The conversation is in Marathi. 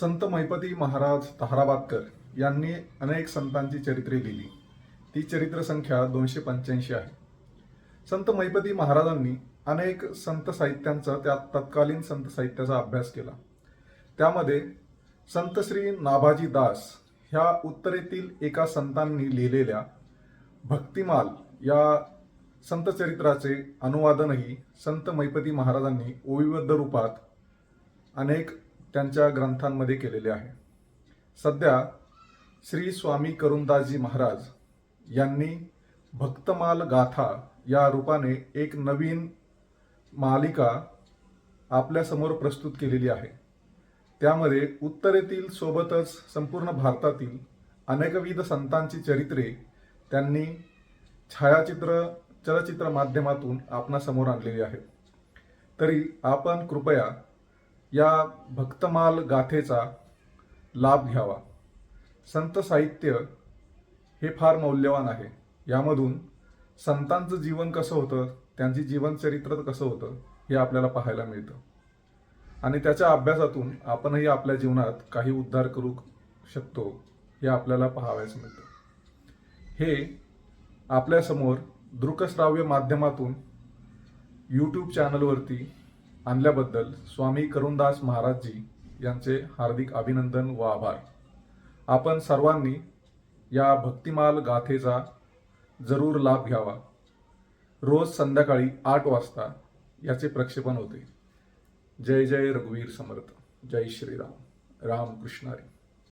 संत मैपती महाराज ताहराबादकर यांनी अनेक संतांची चरित्रे लिहिली. ती चरित्र संख्या दोनशे पंच्याऐंशी आहे. संत मैपती महाराजांनी अनेक संत साहित्यांचा त्या तत्कालीन संत साहित्याचा अभ्यास केला. त्यामध्ये संत श्री नाभाजी दास ह्या उत्तरेतील एका संतांनी लिहिलेल्या भक्तिमाल या संत चरित्राचे अनुवादनही संत मैपती महाराजांनी ओविबद्ध रूपात अनेक त्यांच्या ग्रंथांमध्ये केलेले आहे. सध्या श्री स्वामी करुणदासजी महाराज यांनी भक्तमाल गाथा या रूपाने एक नवीन मालिका आपल्यासमोर प्रस्तुत केलेली आहे. त्यामध्ये उत्तरेतील सोबतच संपूर्ण भारतातील अनेकविध संतांची चरित्रे त्यांनी छायाचित्र चलचित्र माध्यमातून आपणासमोर आणलेली आहेत. तरी आपण कृपया या भक्तमाल गाथेचा लाभ घ्यावा. संत साहित्य हे फार मौल्यवान आहे. यामधून संतांचं जीवन कसं होतं त्यांची जीवनचरित्र कसं होतं हे आपल्याला पाहायला मिळतं. आणि त्याच्या अभ्यासातून आपणही आपल्या जीवनात काही उद्धार करू शकतो हे आपल्याला पाहावयास मिळतं. हे आपल्यासमोर दृकश्राव्य माध्यमातून यूट्यूब चॅनलवरती आणल्याबद्दल स्वामी करुणदास महाराजजी यांचे हार्दिक अभिनंदन व आभार. आपण सर्वांनी या भक्तिमाल गाथेचा जरूर लाभ घ्यावा. रोज संध्याकाळी आठ वाजता याचे प्रक्षेपण होते. जय जय रघुवीर समर्थ. जय श्रीराम. राम कृष्णारी